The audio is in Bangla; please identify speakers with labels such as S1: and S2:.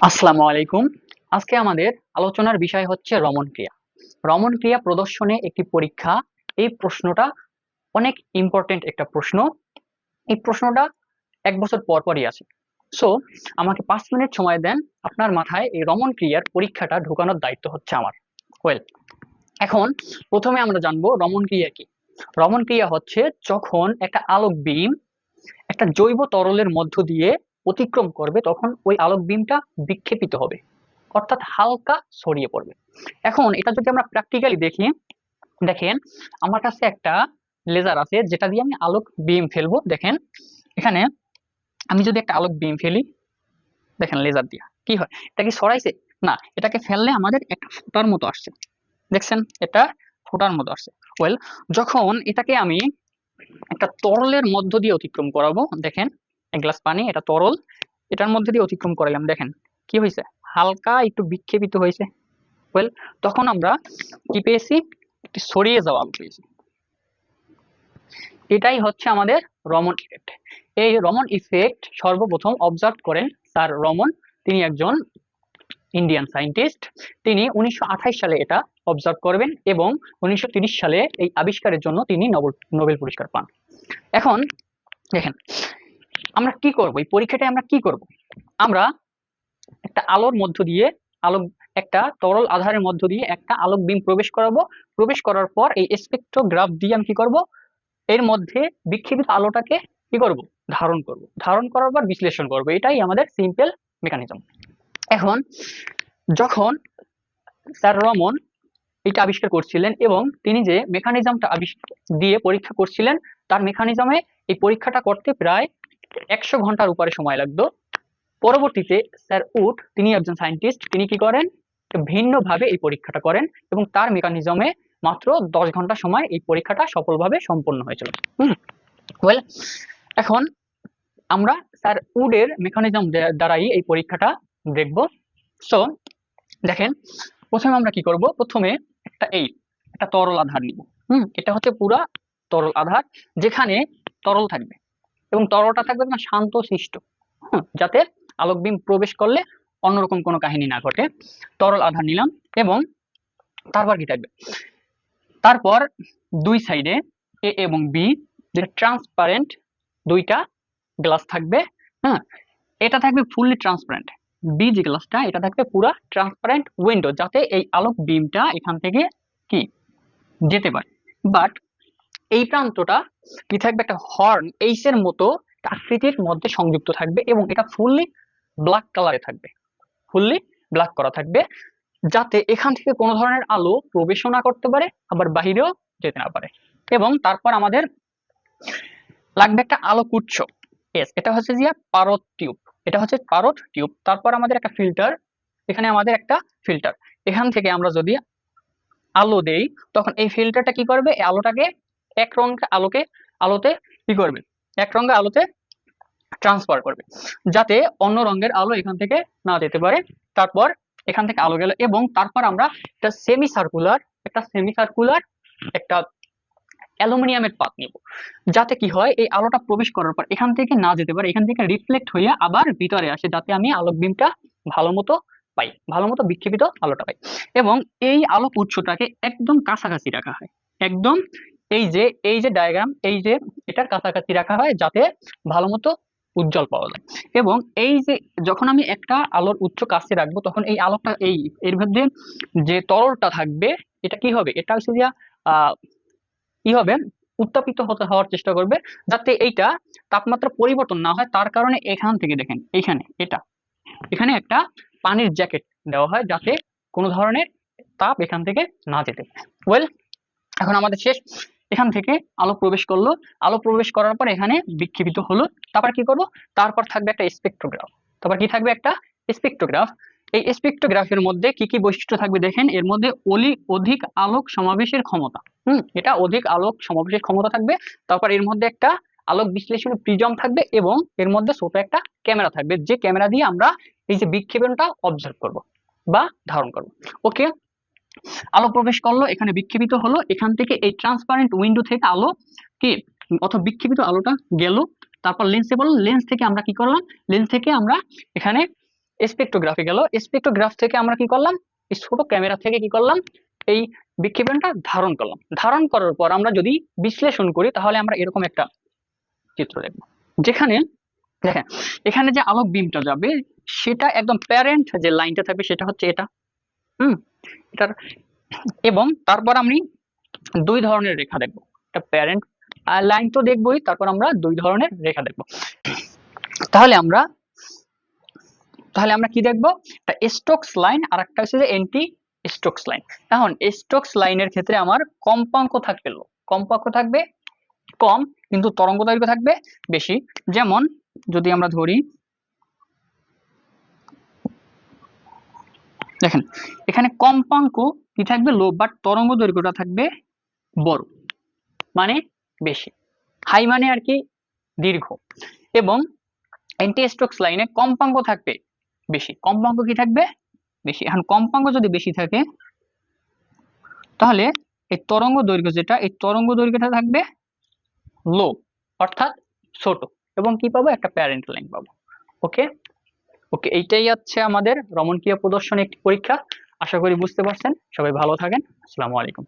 S1: আসসালামু আলাইকুম। আজকে আমাদের আলোচনার বিষয় হচ্ছে রমন ক্রিয়া। রমন ক্রিয়া প্রদর্শনে একটি পরীক্ষা। এই প্রশ্নটা অনেক ইম্পর্টেন্ট একটা প্রশ্ন। এই প্রশ্নটা এক বছর পর পরই আছে। সো আমাকে পাঁচ মিনিট সময় দেন। আপনার মাথায় এই রমন ক্রিয়ার পরীক্ষাটা ঢোকানোর দায়িত্ব হচ্ছে আমার। ওয়েল এখন প্রথমে আমরা জানব রমন ক্রিয়া কি। রমন ক্রিয়া হচ্ছে যখন একটা আলোক বিম একটা জৈব তরলের মধ্য দিয়ে অতিক্রম করবে, তখন ওই আলোক বিমটা বিক্ষেপিত হবে। অর্থাৎ হালকা ছড়িয়ে পড়বে। এখন এটা যদি আমরা প্র্যাকটিক্যালি দেখি, দেখেন, আমার কাছে একটা লেজার আছে, যেটা দিয়ে আমি আলোক বিম ফেলব। দেখেন, এখানে আমি যদি একটা আলোক বিম ফেলি, দেখেন লেজার দিয়ে, কি হয়? এটা কি সরাইছে না, এটাকে ফেললে আমাদের একটা ফোটার মতো আসছে। দেখছেন? এটা ফোটার মতো আসছে। ওয়েল যখন এটাকে আমি একটা তরলের মধ্য দিয়ে অতিক্রম করাবো, দেখেন এক গ্লাস পানি, এটা তরল, এটার মধ্যে দিয়ে অতিক্রম করালাম দেখেন, কি হয়েছে হালকা একটু বিক্ষেপিত হয়েছে ওয়েল তখন আমরা কি পেয়েছি? একটি ছড়িয়ে যাওয়া পেয়েছি। এটাই হচ্ছে আমাদের রমন ইফেক্ট এই রমন ইফেক্ট সর্বপ্রথম অবজার্ভ করেন স্যার রমন, তিনি একজন ইন্ডিয়ান সায়েন্টিস্ট তিনি উনিশশো আঠাশ সালে এটা অবজার্ভ করবেন এবং উনিশশো সালে এই আবিষ্কারের জন্য তিনি নোবেল পুরস্কার পান। এখন, দেখেন আমরা কি করব? এই পরীক্ষাটায় আমরা কি করব? আমরা একটা আলোর মধ্য দিয়ে আলো একটা তরল আধারের মধ্য দিয়ে একটা আলোক বিম প্রবেশ করাবো। প্রবেশ করার পর এই স্পেকট্রোগ্রাফ দিয়ে আমি কি করব? এর মধ্যে বিক্ষেপিত আলোটাকে কি করব? ধারণ করব। ধারণ করার পর বিশ্লেষণ করব। এটাই আমাদের সিম্পল মেকানিজম এখন যখন স্যার রমন এটা আবিষ্কার করছিলেন এবং তিনি যে মেকানিজমটা আবিষ্কার দিয়ে পরীক্ষা করছিলেন, তার মেকানিজমে এই পরীক্ষাটা করতে প্রায় একশো ঘণ্টার উপরে সময় লাগতো। পরবর্তীতে স্যার উড, তিনি একজন সায়েন্টিস্ট তিনি কি করেন? ভিন্নভাবে এই পরীক্ষাটা করেন এবং তার মেকানিজমে মাত্র দশ ঘণ্টা সময় এই পরীক্ষাটা সফলভাবে সম্পন্ন হয়েছিল। হুম। ওয়েল এখন আমরা স্যার উডের মেকানিজম দ্বারাই এই পরীক্ষাটা দেখব। সো দেখেন, প্রথমে আমরা কি করব? প্রথমে একটা এই, একটা তরল আধার নিব। হুম, এটা হচ্ছে পুরা তরল আধার যেখানে তরল থাকবে। এবং তরলটা থাকবে না শান্ত, সৃষ্ট যাতে আলোক বিম প্রবেশ করলে অন্যরকম কোনো কাহিনী না ঘটে। তরল আধার নিলাম এবং তারপর কি থাকবে? তারপর দুই সাইডে এ এবং বি যেটা ট্রান্সপারেন্ট দুইটা গ্লাস থাকবে হ্যাঁ এটা থাকবে ফুললি ট্রান্সপারেন্ট বি যে গ্লাসটা এটা থাকবে পুরা ট্রান্সপারেন্ট উইন্ডো যাতে এই আলোক বিমটা এখান থেকে কি? যেতে পারে। বাট এই প্রান্তটা কি থাকবে? একটা হর্ন এইসের মতো আকৃতির মধ্যে সংযুক্ত থাকবে এবং এটা ফুললি ব্ল্যাক কালারে থাকবে। ফুললি ব্ল্যাক করা থাকবে। যাতে এখান থেকে কোনো ধরনের আলো প্রবেশও না করতে পারে, আবার বাহিরেও যেতে না পারে। এবং তারপর আমাদের লাগবে একটা আলোক উৎস এস এটা হচ্ছে যে পারদ টিউব এটা হচ্ছে পারদ টিউব তারপর আমাদের একটা ফিল্টার এখানে আমাদের একটা ফিল্টার এখান থেকে আমরা যদি আলো দেই, তখন এই ফিল্টারটা কি করবে? আলোটাকে এক রঙ আলোকে, আলোতে কি করবে? এক রঙের আলোতে ট্রান্সফার করবে। যাতে অন্য রঙের আলো এখান থেকে না যেতে পারে। তারপর এখান থেকে আলো গেল এবং তারপর আমরা একটা সেমি সার্কুলার একটা সেমি সার্কুলার একটা অ্যালুমিনিয়ামের পাত নিব। যাতে কি হয়, এই আলোটা প্রবেশ করার পর এখান থেকে না যেতে পারে, এখান থেকে রিফ্লেক্ট হয়ে আবার ভিতরে আসে, যাতে আমি আলোক বিমটা ভালো মতো পাই, ভালো মতো বিক্ষেপিত আলোটা পাই। এবং এই আলোক উৎসটাকে একদম কাছাকাছি রাখা হয়, একদম এই যে এই যে ডায়াগ্রাম এই যে এটার কাছাকাছি রাখা হয় যাতে ভালো মতো উজ্জ্বল পাওয়া যায়। এবং এই যে যখন আমি একটা আলোর উচ্চ কাছে রাখব, তখন এই আলোটা, এই, এর মধ্যে যে তরলটা থাকবে, এটা কি হবে? এটা হচ্ছে কি হবে? উত্তাপিত হতে হওয়ার চেষ্টা করবে, যাতে এইটা তাপমাত্রা পরিবর্তন না হয়। তার কারণে এখান থেকে দেখেন এইখানে এটা। এখানে একটা পানির জ্যাকেট দেওয়া হয় যাতে কোনো ধরনের তাপ এখান থেকে না যেতে। ওয়েল এখন আমাদের শেষ এখান থেকে আলো প্রবেশ করল। আলো প্রবেশ করার পর এখানে বিক্ষেপিত হলো। তারপর কি করব? তারপর থাকবে একটা স্পেকট্রোগ্রাফ তারপর কি থাকবে একটা স্পেকট্রোগ্রাফ এই স্পেকট্রোগ্রাফের মধ্যে কি কি বৈশিষ্ট্য থাকবে দেখেন? এর মধ্যে অলি অধিক আলোক সমাবেশের ক্ষমতা। হুম, এটা অধিক আলোক সমাবেশের ক্ষমতা থাকবে। তারপর এর মধ্যে একটা আলোক বিশ্লেষণ প্রিজম থাকবে এবং এর মধ্যে ছোট একটা ক্যামেরা থাকবে। যে ক্যামেরা দিয়ে আমরা এই যে বিক্ষেপণটা অবজার্ভ করব বা ধারণ করব। ওকে আলো প্রবেশ করল, এখানে বিক্ষেপিত হলো, এখান থেকে এই ট্রান্সপারেন্ট উইন্ডো থেকে আলো কি অথবা বিক্ষেপিত আলোটা গেল, তারপর লেন্সে বলল লেন্স থেকে আমরা কি করলাম? লেন্স থেকে আমরা এখানে স্পেক্ট্রোগ্রাফি গেল স্পেক্ট্রোগ্রাফ থেকে আমরা কি করলাম? এই ছোট ক্যামেরা থেকে কি করলাম? এই বিক্ষেপণটা ধারণ করলাম। ধারণ করার পর আমরা যদি বিশ্লেষণ করি, তাহলে আমরা এরকম একটা চিত্র দেখব। যেখানে, দেখেন, এখানে যে আলোক বিমটা যাবে, সেটা একদম প্যারেন্ট যে লাইনটা থাকবে, সেটা হচ্ছে এটা। এবং তারপর আমি দুই ধরনের রেখা দেখব। একটা প্যারেন্ট লাইন তো দেখবই, তারপর আমরা দুই ধরনের রেখা দেখব। তাহলে আমরা তাহলে আমরা কি দেখব? একটা স্টোকস লাইন আর একটা হচ্ছে যে এন্টি স্টোকস লাইন এখন স্টোকস লাইনের ক্ষেত্রে আমার কম্পাঙ্ক থাকবে লো। কম্পাঙ্ক থাকবে কম, কিন্তু তরঙ্গ দৈর্ঘ্য থাকবে বেশি। যেমন যদি আমরা ধরি দেখেন, এখানে কম্পাঙ্ক কি থাকবে? লো বাট তরঙ্গ দৈর্ঘ্যটা থাকবে বড় মানে বেশি। হাই মানে আর কি দীর্ঘ। এবং অ্যান্টি স্ট্রোকস লাইনে কম্পাঙ্ক থাকবে বেশি। কম্পাঙ্ক কি থাকবে? বেশি। এখন কম্পাঙ্ক যদি বেশি থাকে, তাহলে এই তরঙ্গ দৈর্ঘ্য যেটা, এই তরঙ্গ দৈর্ঘ্যটা থাকবে লো অর্থাৎ ছোট। এবং কি পাবো? একটা প্যারেন্ট লাইন পাবো। ওকে ওকে, এইটাই হচ্ছে আমাদের রমণকীয় প্রদর্শনী একটি পরীক্ষা। আশা করি বুঝতে পারছেন। সবাই ভালো থাকেন। আসসালামু আলাইকুম।